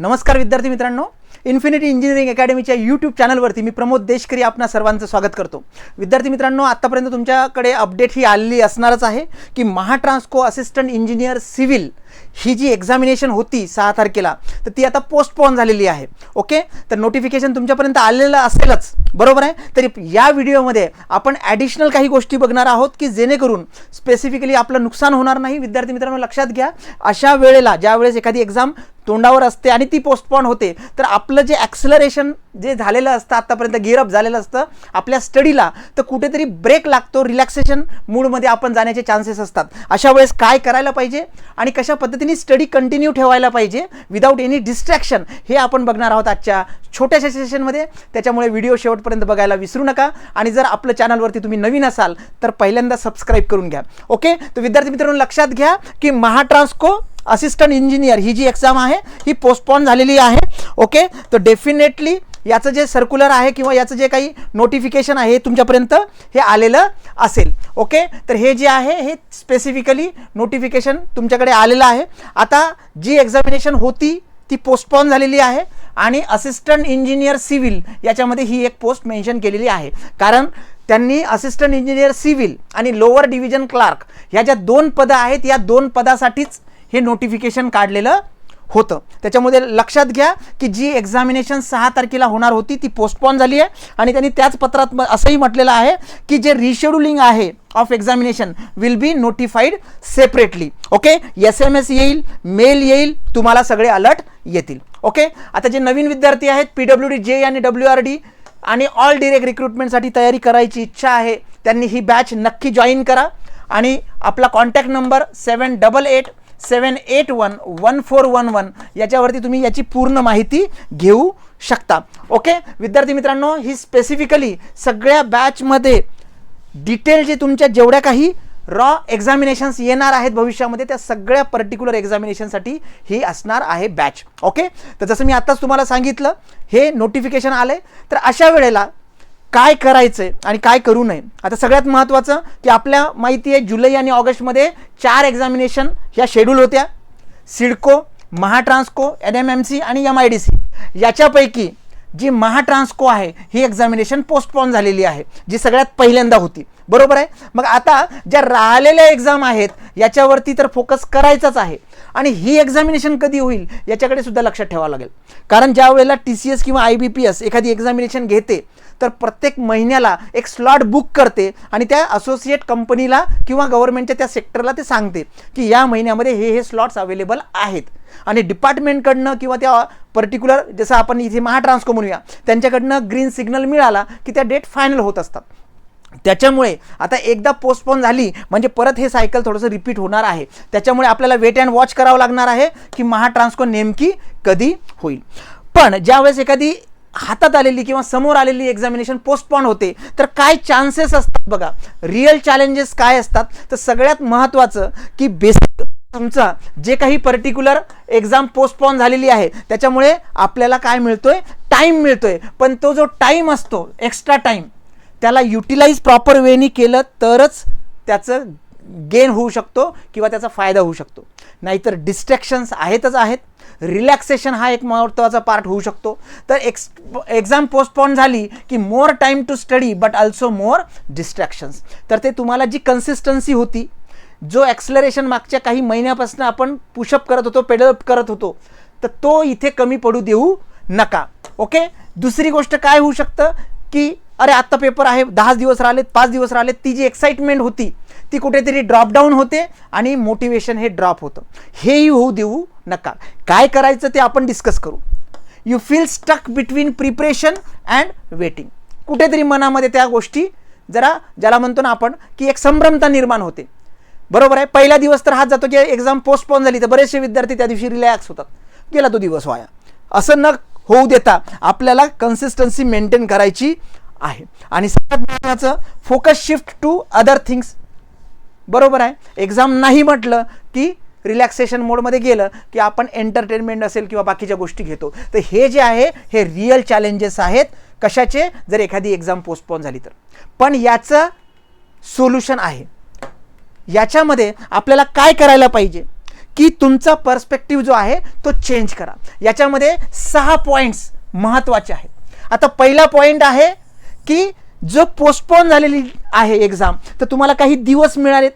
नमस्कार विद्यार्थी मित्रांनो. इन्फिनिटी इंजिनिअरिंग अकॅडमीच्या यूट्यूब चॅनलवरती मी प्रमोद देशकरी आपणा सर्वांचं स्वागत करतो. विद्यार्थी मित्रांनो आत्तापर्यंत तुमच्याकडे अपडेट ही आलेली असणारच आहे की महाट्रान्सको असिस्टंट इंजिनियर सिव्हिल ही जी एक्झामिनेशन होती सहा तारखेला तर ती आता पोस्टपोन झालेली आहे. ओके तर नोटिफिकेशन तुमच्यापर्यंत आलेलं असेलच. बरोबर आहे? तरी या व्हिडिओमध्ये आपण ॲडिशनल काही गोष्टी बघणार आहोत की जेणेकरून स्पेसिफिकली आपलं नुकसान होणार नाही. विद्यार्थी मित्रांनो लक्षात घ्या. अशा वेळेला ज्यावेळेस एखादी एक्झाम तोंडावर असते आणि ती पोस्टपॉन होते तर आपलं जे ॲक्सलरेशन जे झालेलं असतं आत्तापर्यंत गिअरअप झालेलं असतं आपल्या स्टडीला तर कुठेतरी ब्रेक लागतो रिलॅक्सेशन मूडमध्ये आपण जाण्याचे चान्सेस असतात. अशा वेळेस काय करायला पाहिजे आणि कशा पद्धतीने स्टडी कंटिन्यू ठेवायला पाहिजे विदाऊट एनी डिस्ट्रॅक्शन हे आपण बघणार आहोत आजच्या छोट्याशा सेशनमध्ये त्याच्यामुळे व्हिडिओ शेवटपर्यंत बघायला विसरू नका आणि जर आपलं चॅनलवरती तुम्ही नवीन असाल तर पहिल्यांदा सबस्क्राईब करून घ्या. ओके तर विद्यार्थी मित्रांनो लक्षात घ्या की महाट्रान्सको असिस्टंट इंजिनियर ही जी एक्झाम आहे ही पोस्टपॉन झालेली आहे. ओके तर डेफिनेटली याचं जे सर्क्युलर आहे किंवा याचं जे काही नोटिफिकेशन आहे हे तुमच्यापर्यंत हे आलेलं असेल. ओके तर हे जे आहे हे स्पेसिफिकली नोटिफिकेशन तुमच्याकडे आलेलं आहे. आता जी एक्झामिनेशन होती ती पोस्टपॉन झालेली आहे आणि असिस्टंट इंजिनियर सिव्हिल याच्यामध्ये ही एक पोस्ट मेन्शन केलेली आहे. कारण त्यांनी असिस्टंट इंजिनियर सिव्हिल आणि लोअर डिव्हिजन क्लार्क ह्या ज्या दोन पदं आहेत या दोन पदासाठीच हे नोटिफिकेशन काढलेलं होतं. त्याच्यामध्ये लक्षात घ्या की जी एक्झामिनेशन सहा तारखेला होणार होती ती पोस्टपॉन झाली आहे. आणि त्यांनी त्याच पत्रात म- असंही म्हटलेलं आहे की जे रिशेड्युलिंग आहे of examination will be notified separately okay S M S येईल मेल येईल तुम्हाला सगळे अलर्ट येतील. ओके आता जे नवीन विद्यार्थी आहेत पी डब्ल्यू डी जे आणि डब्ल्यू आर डी आणि ऑल डिरेक्ट रिक्रुटमेंटसाठी तयारी करायची इच्छा आहे त्यांनी ही बॅच नक्की जॉईन करा. आणि आपला contact number seven double eight seven eight one one four one one याच्यावरती तुम्ही याची पूर्ण माहिती घेऊ शकता. ओके विद्यार्थी मित्रांनो ही स्पेसिफिकली सगळ्या बॅचमध्ये डिटेल जे तुमच्या जेवढ्या काही रॉ एक्झामिनेशन्स येणार आहेत भविष्यामध्ये त्या सगळ्या पर्टिक्युलर एक्झामिनेशनसाठी ही असणार आहे बॅच ओके तर जसं मी आत्ताच तुम्हाला सांगितलं हे नोटिफिकेशन आलं तर अशा वेळेला काय करायचं आहे आणि काय करू नये. आता सगळ्यात महत्त्वाचं की आपल्या माहिती आहे जुलै आणि ऑगस्टमध्ये चार एक्झामिनेशन ह्या शेड्यूल होत्या. CIDCO Mahatransco N M M C आणि एम आय डी सी याच्यापैकी जी महाट्रान्सको आहे ही एक्झामिनेशन पोस्टपॉन झालेली आहे जी सगळ्यात पहिल्यांदा होती. बरोबर आहे? मग आता ज्या राहिलेल्या एक्झाम आहेत याच्यावरती तर फोकस करायचाच आहे. आणि ही एक्झामिनेशन कधी होईल याच्याकडे सुद्धा लक्षात ठेवावं लागेल. कारण ज्या वेळेला टी सी एस किंवा आय बी पी एस एखादी एक्झामिनेशन घेते तर प्रत्येक महिन्याला एक स्लॉट बुक करते आणि त्या असोसिएट कंपनीला किंवा गव्हर्नमेंटच्या त्या सेक्टरला ते सांगते की या महिन्यामध्ये हे हे स्लॉट्स अवेलेबल आहेत. आणि डिपार्टमेंटकडनं किंवा त्या पर्टिक्युलर जसं आपण इथे महाट्रान्सको म्हणूया त्यांच्याकडनं ग्रीन सिग्नल मिळाला की त्या डेट फायनल होत असतात. त्याच्यामुळे आता एकदा पोस्टपोन झाली म्हणजे परत हे सायकल थोडंसं रिपीट होणार आहे. त्याच्यामुळे आपल्याला वेट अँड वॉच करावं लागणार आहे की महाट्रान्सको नेमकी कधी होईल. पण ज्यावेळेस एखादी हातात आलेली किंवा समोर आलेली एक्झामिनेशन पोस्टपॉन होते तर काय चान्सेस असतात बघा? रिअल चॅलेंजेस काय असतात? तर सगळ्यात महत्त्वाचं की बेसिक तुमचा जे काही पर्टिक्युलर एक्झाम पोस्टपॉन झालेली आहे त्याच्यामुळे आपल्याला काय मिळतोय? टाईम मिळतोय. पण तो जो टाईम असतो एक्स्ट्रा टाईम त्याला युटिलाइज प्रॉपर वेनी केलं तरच त्याचं गेन होऊ शकतो किंवा त्याचा फायदा होऊ शकतो. नाहीतर डिस्ट्रॅक्शन्स आहेतच आहेत. रिलॅक्सेशन हा एक महत्त्वाचा पार्ट होऊ शकतो. तर एक्स एक्झाम पोस्टपॉन झाली की more time to study but also more distractions तर ते तुम्हाला जी कन्सिस्टन्सी होती जो ॲक्सलरेशन मागच्या काही महिन्यापासून आपण पुशअप करत होतो पेडलअप करत होतो तर तो इथे कमी पडू देऊ नका. ओके दुसरी गोष्ट काय होऊ शकतं? की अरे आत्ता पेपर आहे दहा दिवस राहिलेत पाच दिवस राहिलेत. ती जी एक्साइटमेंट होती ती कुठेतरी ड्रॉपडाऊन होते आणि मोटिवेशन हे ड्रॉप होतं. हेही होऊ देऊ नका. काय करायचं ते आपण डिस्कस करू. You feel stuck between preparation and waiting कुठेतरी मनामध्ये त्या गोष्टी जरा ज्याला म्हणतो ना आपण की एक संभ्रमता निर्माण होते. बरोबर आहे? पहिला दिवस तर हात जातो की एक्झाम पोस्टपोन झाली तर बरेचसे विद्यार्थी त्या दिवशी रिलॅक्स होतात. गेला तो दिवस वाया. असं न होऊ देता आपल्याला कन्सिस्टन्सी मेंटेन करायची आहे. आणि सगळ्यात महत्त्वाचं focus shift to other things बरोबर आहे? एक्झाम नाही म्हटलं की रिलॅक्सेशन मोडमध्ये गेलं की आपण एंटरटेनमेंट असेल किंवा बाकीच्या गोष्टी घेतो. तर हे जे आहे हे रिअल चॅलेंजेस आहेत. कशाचे? जर एखादी एक्झाम पोस्टपोन झाली तर. पण याचं सोल्युशन आहे. याच्यामध्ये आपल्याला काय करायला पाहिजे? की तुमचा पर्स्पेक्टिव्ह जो आहे तो चेंज करा. याच्यामध्ये सहा पॉईंट्स महत्त्वाचे आहेत. आता पहिला पॉईंट आहे की जो पोस्टपोन झालेली आहे एक्झाम तर तुम्हाला काही दिवस मिळालेत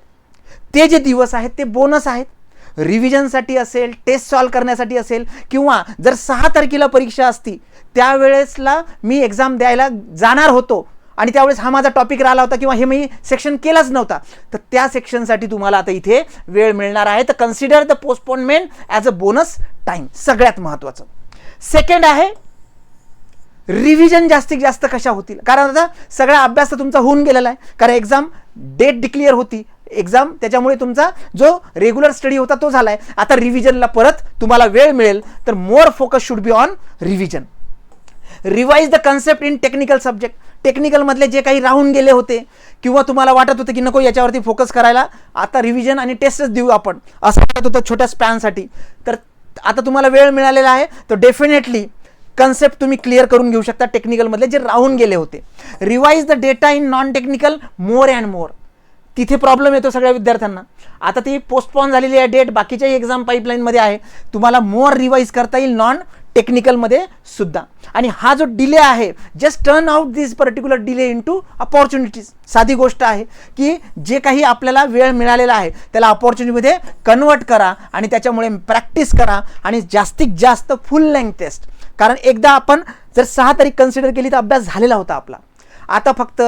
ते जे दिवस आहेत ते बोनस आहेत. रिव्हिजनसाठी असेल टेस्ट सॉल्व करण्यासाठी असेल किंवा जर सहा तारखेला परीक्षा असती त्यावेळेसला मी एक्झाम द्यायला जाणार होतो. आणि त्यावेळेस हा माझा टॉपिक राहिला होता किंवा हे मी सेक्शन केलाच नव्हता. तर त्या सेक्शनसाठी तुम्हाला आता इथे वेळ मिळणार आहे. तर consider the postponement as a bonus time सगळ्यात महत्त्वाचं सेकंड आहे रिव्हिजन जास्तीत जास्त कशा होतील? कारण आता सगळा अभ्यास तर तुमचा होऊन गेलेला आहे. कारण एक्झाम डेट डिक्लिअर होती. एक्झाम त्याच्यामुळे तुमचा जो रेग्युलर स्टडी होता तो झाला आहे आता रिव्हिजनला परत तुम्हाला वेळ मिळेल. तर more focus should be on revision revise the concept in technical subject टेक्निकलमधले जे काही राहून गेले होते किंवा तुम्हाला वाटत होतं की नको याच्यावरती फोकस करायला आता रिव्हिजन आणि टेस्टच देऊ आपण. असं वाटत होतं छोट्या स्पॅनसाठी तर आता तुम्हाला वेळ मिळालेला आहे. तर डेफिनेटली कन्सेप्ट तुम्ही क्लिअर करून घेऊ शकता टेक्निकलमधले जे राहून गेले होते. Revise the data in non technical more and more तिथे प्रॉब्लेम येतो सगळ्या विद्यार्थ्यांना. आता ती पोस्टपॉन झालेली आहे डेट बाकीच्याही एक्झाम पाईपलाईनमध्ये आहे. तुम्हाला मोर रिवाईज करता येईल नॉन टेक्निकलमध्ये सुद्धा. आणि हा जो डिले आहे just turn out this particular delay in to opportunities साधी गोष्ट आहे की जे काही आपल्याला वेळ मिळालेला आहे त्याला अपॉर्च्युनिटीमध्ये कन्वर्ट करा आणि त्याच्यामुळे प्रॅक्टिस करा आणि जास्तीत जास्त फुल लेंथ टेस्ट कारण एकदा आपण जर सहा तारीख कन्सिडर केली तर अभ्यास झालेला होता आपला. आता फक्त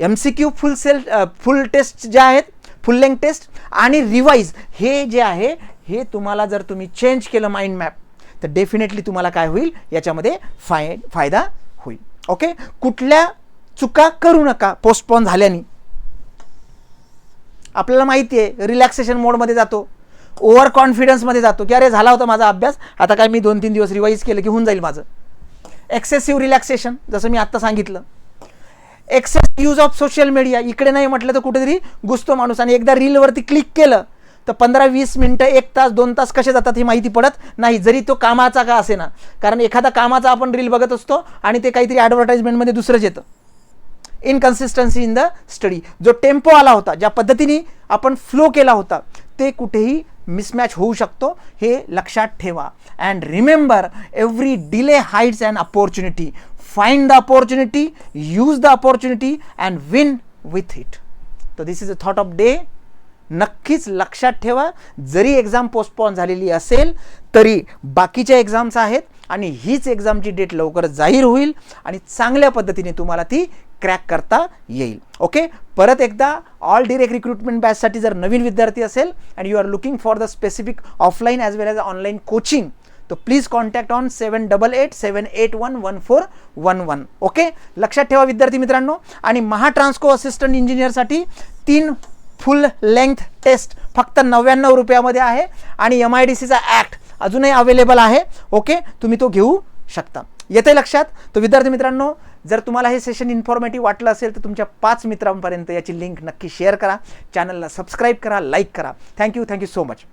M C Q full sale full test ज्या आहेत फुल लेंथ टेस्ट आणि रिवाईज हे जे आहे हे तुम्हाला जर तुम्ही चेंज केलं माइंड मॅप तर डेफिनेटली तुम्हाला काय होईल? याच्यामध्ये फाय फायदा होईल. ओके कुठल्या चुका करू नका पोस्टपोन झाल्याने. आपल्याला माहिती आहे रिलॅक्सेशन मोडमध्ये जातो. ओव्हर कॉन्फिडन्समध्ये जातो की अरे झाला होता माझा अभ्यास आता काय मी दोन तीन दिवस रिवाईज केलं की होऊन जाईल माझं. एक्सेसिव्ह रिलॅक्सेशन जसं मी आत्ता सांगितलं. Excess use of social media इकडे नाही म्हटलं तर कुठेतरी घुसतो माणूस. आणि एकदा रीलवरती क्लिक केलं तर पंधरा वीस मिनटं एक तास दोन तास कसे जातात ही माहिती पडत नाही. जरी तो कामाचा का असे ना कारण एखादा कामाचा आपण रील बघत असतो आणि ते काहीतरी ॲडव्हर्टाईजमेंटमध्ये दुसरंच येतं. इनकन्सिस्टन्सी इन द स्टडी जो टेम्पो आला होता ज्या पद्धतीने आपण फ्लो केला होता ते कुठेही मिसमॅच होऊ शकतो हे लक्षात ठेवा. And remember every delay hides and opportunity find the opportunity use the opportunity and win with it तर this is a thought of day नक्कीच लक्षात ठेवा. जरी एक्झाम पोस्टपॉन झालेली असेल तरी बाकीच्या एक्झाम्स आहेत आणि हीच एक्झामची डेट लवकर जाहीर होईल आणि चांगल्या पद्धतीने तुम्हाला ती क्रॅक करता येईल. ओके परत एकदा ऑल डिरेक्ट रिक्रुटमेंट बॅचसाठी जर नवीन विद्यार्थी असेल and you are looking for the specific offline as well as online coaching तो please contact on seven double eight seven eight one one four one one okay लक्षात ठेवा विद्यार्थी मित्रांनो. आणि महाट्रान्सको असिस्टंट इंजिनियरसाठी तीन फुल लेंथ टेस्ट फक्त नव्याण्णव रुपयामध्ये आहे. आणि एम आय डी सीचा ॲक्ट अजूनही अवेलेबल आहे. ओके तुम्ही तो घेऊ शकता. येते लक्षात? तर विद्यार्थी मित्रांनो जर तुम्हाला हे सेशन इन्फॉर्मेटिव्ह वाटलं असेल तर तुमच्या पाच मित्रांपर्यंत याची लिंक नक्की शेअर करा. चॅनलला सबस्क्राईब करा लाईक करा. Thank you thank you so much